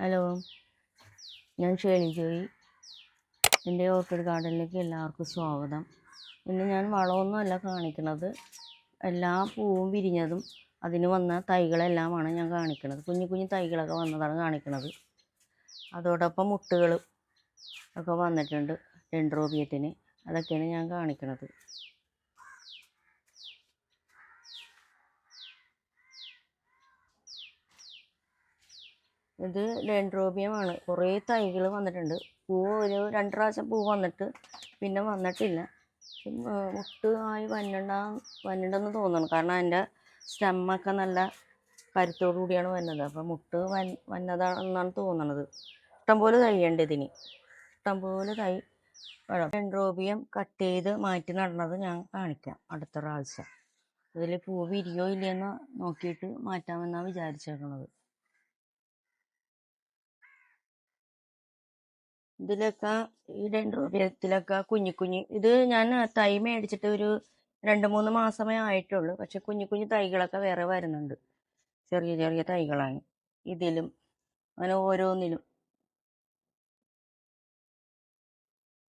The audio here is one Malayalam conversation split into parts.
ഹലോ. ഞാൻ ഷേണി ജോയി എന്റെ ഓർക്കിഡ് ഗാർഡനിലേക്ക് എല്ലാവർക്കും സ്വാഗതം. ഇന്ന് ഞാൻ വളമൊന്നുമല്ല കാണിക്കുന്നത്. എല്ലാ പൂവും വിരിഞ്ഞതും അതിന് വന്ന തൈകളെല്ലാമാണ് ഞാൻ കാണിക്കുന്നത്. കുഞ്ഞു കുഞ്ഞു തൈകളൊക്കെ വന്നതാണ് കാണിക്കുന്നത്. അതോടൊപ്പം മുട്ടുകൾ ഒക്കെ വന്നിട്ടുണ്ട് ഡെൻഡ്രോബിയത്തിന്. അതൊക്കെയാണ് ഞാൻ കാണിക്കുന്നത്. ഇത് ഡെൻഡ്രോബിയമാണ് കുറേ തൈകൾ വന്നിട്ടുണ്ട്. പൂവ് ഒരു രണ്ട് പ്രാവശ്യം പൂ വന്നിട്ട് പിന്നെ വന്നിട്ടില്ല. മുട്ട് ആയി വന്നിണ്ട വന്നിണ്ടെന്ന് തോന്നുന്നു. കാരണം അതിന്റെ സ്റ്റെമ്മൊക്കെ നല്ല കരുത്തോടു കൂടിയാണ് വന്നത് അപ്പം മുട്ട് വൻ വന്നതാണെന്നാണ് തോന്നുന്നത് ഇഷ്ടംപോലെ തൈയുണ്ട് ഇതിന്. ഇഷ്ടംപോലെ തൈ വേണം. ഡെൻഡ്രോബിയം കട്ട് ചെയ്ത് മാറ്റി നടണത് ഞാൻ കാണിക്കാം അടുത്ത പ്രാവശ്യം. ഇതിൽ പൂ വിരിയോ ഇല്ലയെന്ന് നോക്കിയിട്ട് മാറ്റാമെന്നാണ് വിചാരിച്ചേക്കണത്. ഇതിലൊക്കെ ഈ ഡെൻഡ്രോബിയത്തിലൊക്കെ കുഞ്ഞു കുഞ്ഞു. ഇത് ഞാൻ തൈ മേടിച്ചിട്ട് ഒരു രണ്ട് മൂന്ന് മാസമേ ആയിട്ടുള്ളൂ. പക്ഷെ കുഞ്ഞു കുഞ്ഞു തൈകളൊക്കെ വേറെ വരുന്നുണ്ട്. ചെറിയ ചെറിയ തൈകളാണ്. ഇതിലും അങ്ങനെ ഓരോന്നിലും.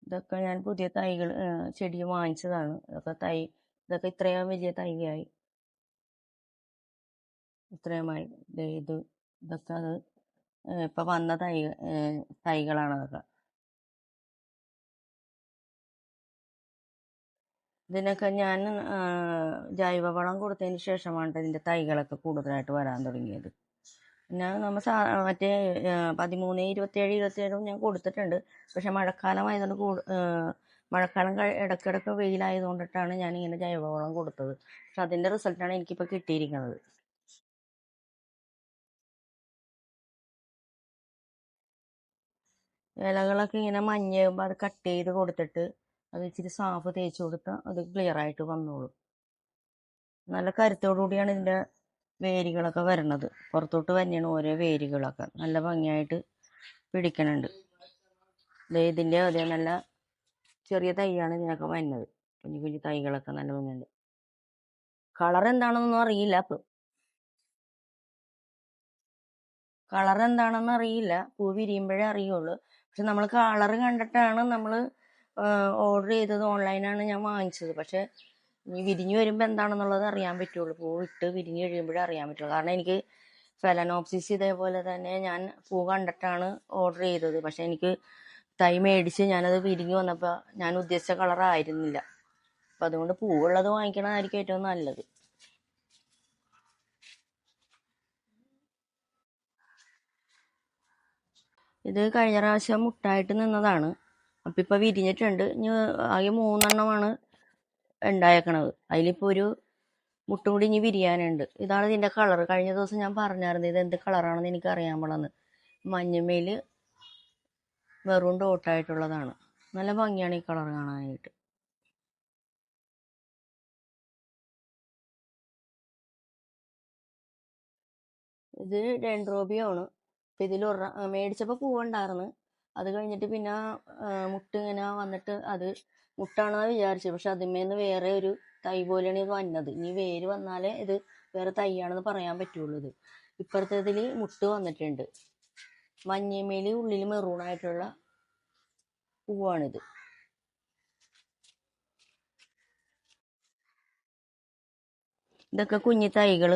ഇതൊക്കെ ഞാൻ പുതിയ തൈകൾ ചെടി വാങ്ങിച്ചതാണ്. ഇതൊക്കെ തൈ ഇതൊക്കെ ഇത്രയും വലിയ തൈയായി. ഇത്രയുമായി ഇത് ഇതൊക്കെ അത് ഇപ്പം വന്ന തൈ തൈകളാണ് അതൊക്കെ. ഇതിനൊക്കെ ഞാൻ ജൈവവളം കൊടുത്തതിന് ശേഷമാണ് ഇതിന്റെ തൈകളൊക്കെ കൂടുതലായിട്ട് വരാൻ തുടങ്ങിയത്. പിന്നെ നമ്മൾ സാ മറ്റേ പതിമൂന്ന് ഇരുപത്തേഴ് ഇരുപത്തേഴും ഞാൻ കൊടുത്തിട്ടുണ്ട്. പക്ഷെ മഴക്കാലമായതുകൊണ്ട് കൂടു മഴക്കാലം ഇടയ്ക്കിടയ്ക്ക് വെയിലായതുകൊണ്ടിട്ടാണ് ഞാൻ ഇങ്ങനെ ജൈവവളം കൊടുത്തത്. പക്ഷെ അതിന്റെ റിസൾട്ടാണ് എനിക്കിപ്പോൾ കിട്ടിയിരിക്കുന്നത്. ഇലകളൊക്കെ ഇങ്ങനെ മഞ്ഞയുമ്പോൾ അത് കട്ട് ചെയ്ത് കൊടുത്തിട്ട് അത് ഇച്ചിരി സാഫ് തേച്ച് കൊടുത്താൽ അത് ക്ലിയർ ആയിട്ട് വന്നോളും. നല്ല കരുത്തോടു കൂടിയാണ് ഇതിന്റെ വേരുകളൊക്കെ വരണത് പുറത്തോട്ട് തന്നെയാണ് ഓരോ വേരുകളൊക്കെ. നല്ല ഭംഗിയായിട്ട് പിടിക്കണുണ്ട്. ഇതിന്റെ അതേ നല്ല ചെറിയ തൈയാണ് ഇതിനൊക്കെ വരുന്നത് കുഞ്ഞു കുഞ്ഞു തൈകളൊക്കെ നല്ല ഭംഗിയുണ്ട്. കളർ എന്താണെന്നൊന്നും അറിയില്ല. ഇപ്പം കളർ എന്താണെന്ന് അറിയില്ല. പൂ വിരിയുമ്പോഴേ അറിയുള്ളൂ. പക്ഷെ നമ്മൾ കളർ കണ്ടിട്ടാണ് നമ്മൾ ഓർഡർ ചെയ്തത് ഓൺലൈനാണ് ഞാൻ വാങ്ങിച്ചത്. പക്ഷേ ഇനി വിരിഞ്ഞ് വരുമ്പോൾ എന്താണെന്നുള്ളത് അറിയാൻ പറ്റുള്ളൂ. പൂ ഇട്ട് വിരിഞ്ഞ് കഴിയുമ്പോഴേ അറിയാൻ പറ്റുള്ളൂ. കാരണം എനിക്ക് ഫെലനോപ്സിസ് ഇതേപോലെ തന്നെ ഞാൻ പൂ കണ്ടിട്ടാണ് ഓർഡർ ചെയ്തത്. പക്ഷെ എനിക്ക് തൈ മേടിച്ച് ഞാനത് വിരിഞ്ഞ് വന്നപ്പോൾ ഞാൻ ഉദ്ദേശിച്ച കളർ ആയിരുന്നില്ല. അപ്പം അതുകൊണ്ട് പൂവുള്ളത് വാങ്ങിക്കണതായിരിക്കും ഏറ്റവും നല്ലത്. ഇത് കഴിഞ്ഞ പ്രാവശ്യം മുട്ടായിട്ട് നിന്നതാണ്. അപ്പം ഇപ്പം വിരിഞ്ഞിട്ടുണ്ട്. ഇനി ആകെ മൂന്നെണ്ണമാണ് ഉണ്ടായേക്കണത്. അതിലിപ്പോൾ ഒരു മുട്ടും കൂടി ഇനി വിരിയാനുണ്ട്. ഇതാണ് ഇതിന്റെ കളർ കഴിഞ്ഞ ദിവസം ഞാൻ പറഞ്ഞായിരുന്നു ഇത് എന്ത് കളറാണെന്ന് എനിക്ക് അറിയാൻ പാടില്ലെന്ന് മഞ്ഞമേൽ വെറും ഡോട്ടായിട്ടുള്ളതാണ് നല്ല ഭംഗിയാണ് ഈ കളർ കാണാനായിട്ട്. ഇത് ഡെൻഡ്രോബിയാണ്. അപ്പം ഇതിൽ മേടിച്ചപ്പോൾ പൂവുണ്ടായിരുന്നു. അത് കഴിഞ്ഞിട്ട് പിന്നെ മുട്ട് ഇങ്ങനെ വന്നിട്ട് അത് മുട്ടാണെന്ന് വിചാരിച്ചു പക്ഷെ അതിന്മേന്ന് വേറെ ഒരു തൈ പോലെയാണ് ഇത് വന്നത്. ഇനി വേര് വന്നാലേ ഇത് വേറെ തൈയാണെന്ന് പറയാൻ പറ്റുള്ളൂ ഇത്. ഇപ്പുറത്തേതിൽ മുട്ട് വന്നിട്ടുണ്ട്. മഞ്ഞമേൽ ഉള്ളിൽ മെറൂണായിട്ടുള്ള പൂവാണിത്. ഇതൊക്കെ കുഞ്ഞു തൈകൾ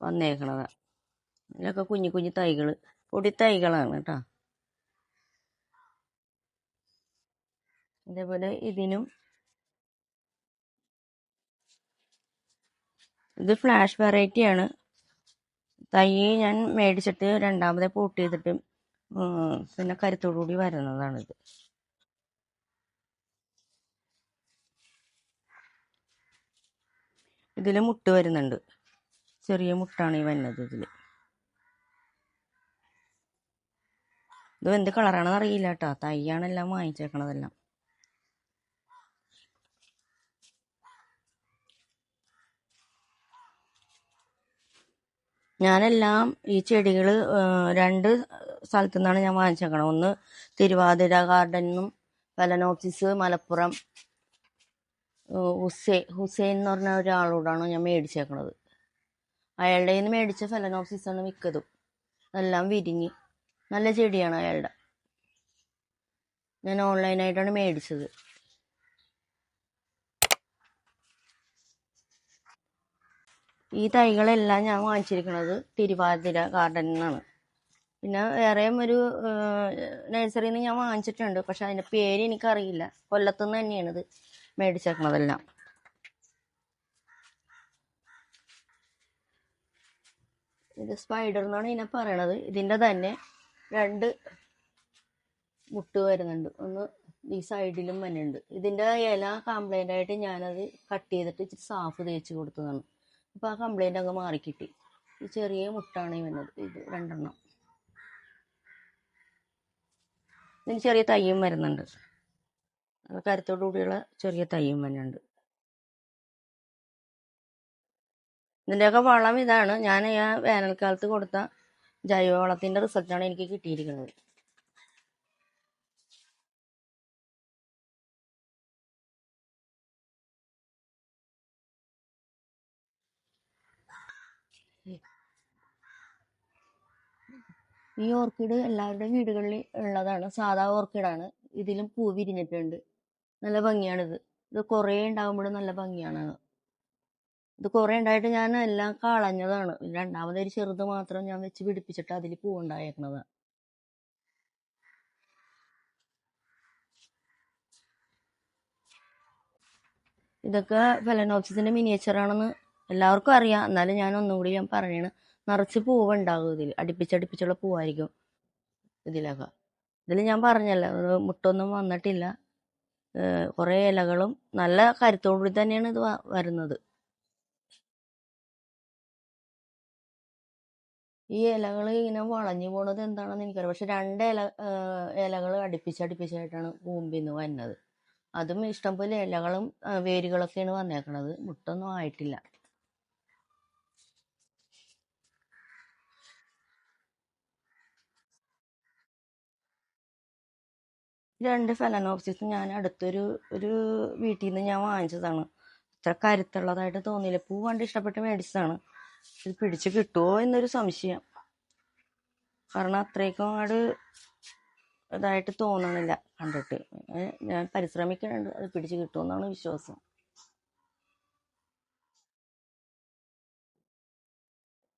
വന്നേക്കണതാ. ഇതിലൊക്കെ കുഞ്ഞു കുഞ്ഞു തൈകൾ പൊടി തൈകളാണ് കേട്ടോ. അതേപോലെ ഇതിനും ഇത് ഫ്ലാഷ് വെറൈറ്റി ആണ്. തൈ ഞാൻ മേടിച്ചിട്ട് രണ്ടാമതേ പോട്ട് ചെയ്തിട്ട് പിന്നെ കരുത്തോടുകൂടി വരുന്നതാണിത് ഇതിൽ മുട്ട് വരുന്നുണ്ട്. ചെറിയ മുട്ടാണ് ഈ വരുന്നത് ഇതിൽ ഇത് എന്ത് കളറാണെന്ന് അറിയില്ല കേട്ടോ. തൈയാണെല്ലാം വാങ്ങിച്ചേക്കണതെല്ലാം. ഞാനെല്ലാം ഈ ചെടികൾ രണ്ട് സ്ഥലത്തു നിന്നാണ് ഞാൻ വാങ്ങിച്ചേക്കണം. ഒന്ന് തിരുവാതിര ഗാർഡനും ഫെലനോക്സിസ് മലപ്പുറം ഹുസൈ. ഹുസൈൻ എന്ന് പറഞ്ഞ ഒരാളോടാണ് ഞാൻ മേടിച്ചേക്കണത്. അയാളുടെ നിന്ന് മേടിച്ച ഫെലനോപ്സിസ് ആണ് മിക്കതും. എല്ലാം വിരിഞ്ഞ് നല്ല ചെടിയാണ് അയാളുടെ. ഞാൻ ഓൺലൈനായിട്ടാണ് മേടിച്ചത്. ഈ തൈകളെല്ലാം ഞാൻ വാങ്ങിച്ചിരിക്കുന്നത് തിരുവാതിര ഗാർഡനിൽ നിന്നാണ് പിന്നെ വേറെയും ഒരു നഴ്സറിയിൽ നിന്ന് ഞാൻ വാങ്ങിച്ചിട്ടുണ്ട്. പക്ഷെ അതിന്റെ പേര് എനിക്കറിയില്ല. കൊല്ലത്തു നിന്ന് തന്നെയാണ് ഇത് മേടിച്ചേക്കണതെല്ലാം. ഇത് സ്പൈഡർ എന്നാണ് ഇതിനെ പറയണത്. ഇതിന്റെ തന്നെ രണ്ട് മുട്ട് വരുന്നുണ്ട്. ഒന്ന് ഈ സൈഡിലും വരുന്നുണ്ട് ഇതിന്റെ ഇല കംപ്ലൈന്റ് ആയിട്ട് ഞാനത് കട്ട് ചെയ്തിട്ട് ഇച്ചിരി സാഫ് തേച്ച് കൊടുത്തതാണ്. അപ്പോൾ ആ കംപ്ലൈന്റ് അങ്ങ് മാറിക്കിട്ടി. ഈ ചെറിയ മുട്ടാണ് ഈ വന്നത്. ഇത് രണ്ടെണ്ണം. ഇതിന് ചെറിയ തയ്യും വരുന്നുണ്ട്. കരുത്തോടു കൂടിയുള്ള ചെറിയ തയ്യും വരുന്നുണ്ട്. ഇതിന്റെയൊക്കെ വളം ഇതാണ്. ഞാൻ ആ വേനൽക്കാലത്ത് കൊടുത്ത ജൈവവളത്തിന്റെ റിസൾട്ടാണ് എനിക്ക് കിട്ടിയിരിക്കുന്നത്. ഈ ഓർക്കിഡ് എല്ലാവരുടെയും വീടുകളിൽ ഉള്ളതാണ്. സാധാ ഓർക്കിഡാണ്. ഇതിലും പൂ വിരിഞ്ഞിട്ടുണ്ട്. നല്ല ഭംഗിയാണിത്. ഇത് കുറേ ഉണ്ടാകുമ്പോഴും നല്ല ഭംഗിയാണ് ഇത് കുറേ ഉണ്ടായിട്ട് ഞാൻ എല്ലാം കളഞ്ഞതാണ്. രണ്ടാമതൊരു ചെറുത് മാത്രം ഞാൻ വെച്ച് പിടിപ്പിച്ചിട്ട് അതിൽ പൂവുണ്ടായേക്കണതാണ് ഇതൊക്കെ ഫെലനോപ്സിസിന്റെ മിനിയേച്ചറാണെന്ന് എല്ലാവർക്കും അറിയാം. എന്നാലും ഞാൻ ഒന്നുകൂടി ഞാൻ പറയണ. നിറച്ച് പൂവുണ്ടാകും ഇതിൽ. അടുപ്പിച്ചടുപ്പിച്ചുള്ള പൂവായിരിക്കും ഇതിലൊക്കെ. ഇതിൽ ഞാൻ പറഞ്ഞല്ലോ മുട്ടൊന്നും വന്നിട്ടില്ല. കുറേ ഇലകളും നല്ല കരുത്തോടുകൂടി തന്നെയാണ് ഇത് വരുന്നത്. ഈ ഇലകൾ ഇങ്ങനെ വളഞ്ഞു പോണത് എന്താണെന്ന് എനിക്കറിയാം. പക്ഷെ രണ്ട് ഇല ഇലകൾ അടുപ്പിച്ചടുപ്പിച്ചായിട്ടാണ് കൂമ്പിന്ന് വരുന്നത് അതും ഇഷ്ടംപോലെ ഇലകളും വേരുകളൊക്കെയാണ് വന്നേക്കണത്. മുട്ടൊന്നും ആയിട്ടില്ല. രണ്ട് ഫെലനോപ്സിസ് ഞാൻ അടുത്തൊരു ഒരു വീട്ടിൽ നിന്ന് ഞാൻ വാങ്ങിച്ചതാണ്. ഇത്ര കരുത്തുള്ളതായിട്ട് തോന്നിയില്ല. പൂ കണ്ട് ഇഷ്ടപ്പെട്ട് മേടിച്ചതാണ്. ഇത് പിടിച്ച് കിട്ടുമോ എന്നൊരു സംശയം. കാരണം അത്രയ്ക്കും അങ്ങോട്ട് ഇതായിട്ട് തോന്നണില്ല കണ്ടിട്ട്. ഞാൻ പരിശ്രമിക്കുന്നുണ്ട്. അത് പിടിച്ച് കിട്ടുമെന്നാണ് വിശ്വാസം.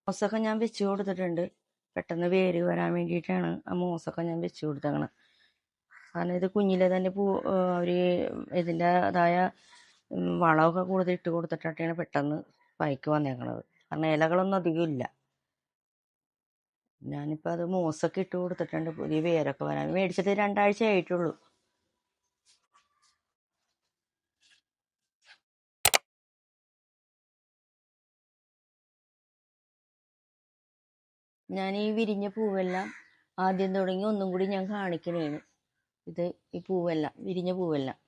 മോസൊക്കെ ഞാൻ വെച്ച് കൊടുത്തിട്ടുണ്ട്. പെട്ടെന്ന് വേര് വരാൻ വേണ്ടിയിട്ടാണ് ആ മോസൊക്കെ ഞാൻ വെച്ച് കൊടുത്തേക്കണത്. കാരണം ഇത് കുഞ്ഞിലെ തന്നെ പൂ അവർ ഇതിന്റെതായ വളമൊക്കെ കൂടുതൽ ഇട്ട് കൊടുത്തിട്ടാണ് പെട്ടെന്ന് പൈക്ക് വന്നേക്കണത്. കാരണം ഇലകളൊന്നും അധികം ഇല്ല. ഞാനിപ്പോൾ അത് മോസൊക്കെ ഇട്ട് കൊടുത്തിട്ടുണ്ട്. പുതിയ വേരൊക്കെ വരാൻ. മേടിച്ചിട്ട് രണ്ടാഴ്ച ആയിട്ടുള്ളൂ. ഞാൻ ഈ വിരിഞ്ഞ പൂവെല്ലാം ആദ്യം തുടങ്ങി ഒന്നും കൂടി ഞാൻ കാണിക്കണേണ് ഇത് ഈ പൂവെല്ലാം വിരിഞ്ഞ പൂവെല്ലാം.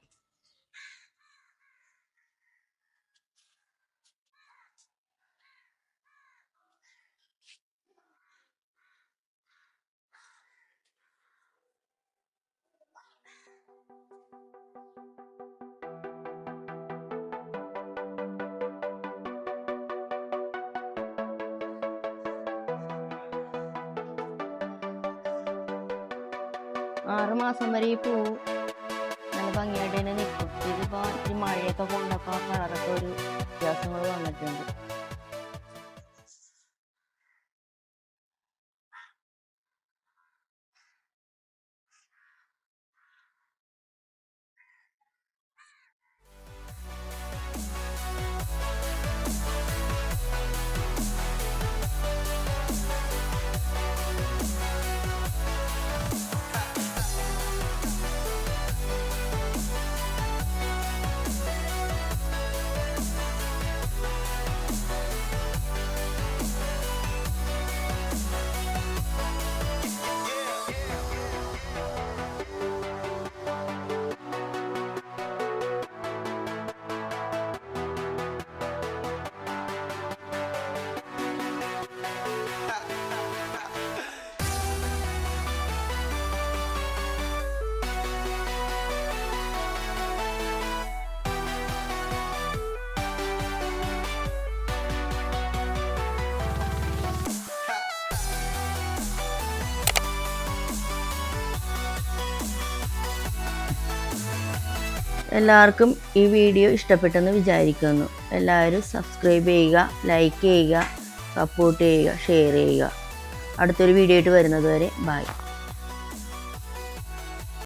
ആറ് മാസം വരെ ഈ പൂ നല്ല ഭംഗിയായിട്ട് തന്നെ നിൽക്കും. ഇതിപ്പോൾ ഈ മഴയൊക്കെ കൊണ്ടപ്പോൾ കളറൊക്കെ ഒരു വ്യത്യാസങ്ങൾ വന്നിട്ടുണ്ട്. എല്ലാവർക്കും ഈ വീഡിയോ ഇഷ്ടപ്പെട്ടെന്ന് വിചാരിക്കുന്നു. എല്ലാവരും സബ്സ്ക്രൈബ് ചെയ്യുക ലൈക്ക് ചെയ്യുക സപ്പോർട്ട് ചെയ്യുക ഷെയർ ചെയ്യുക. അടുത്തൊരു വീഡിയോ ആയിട്ട് വരുന്നത് വരെ ബൈ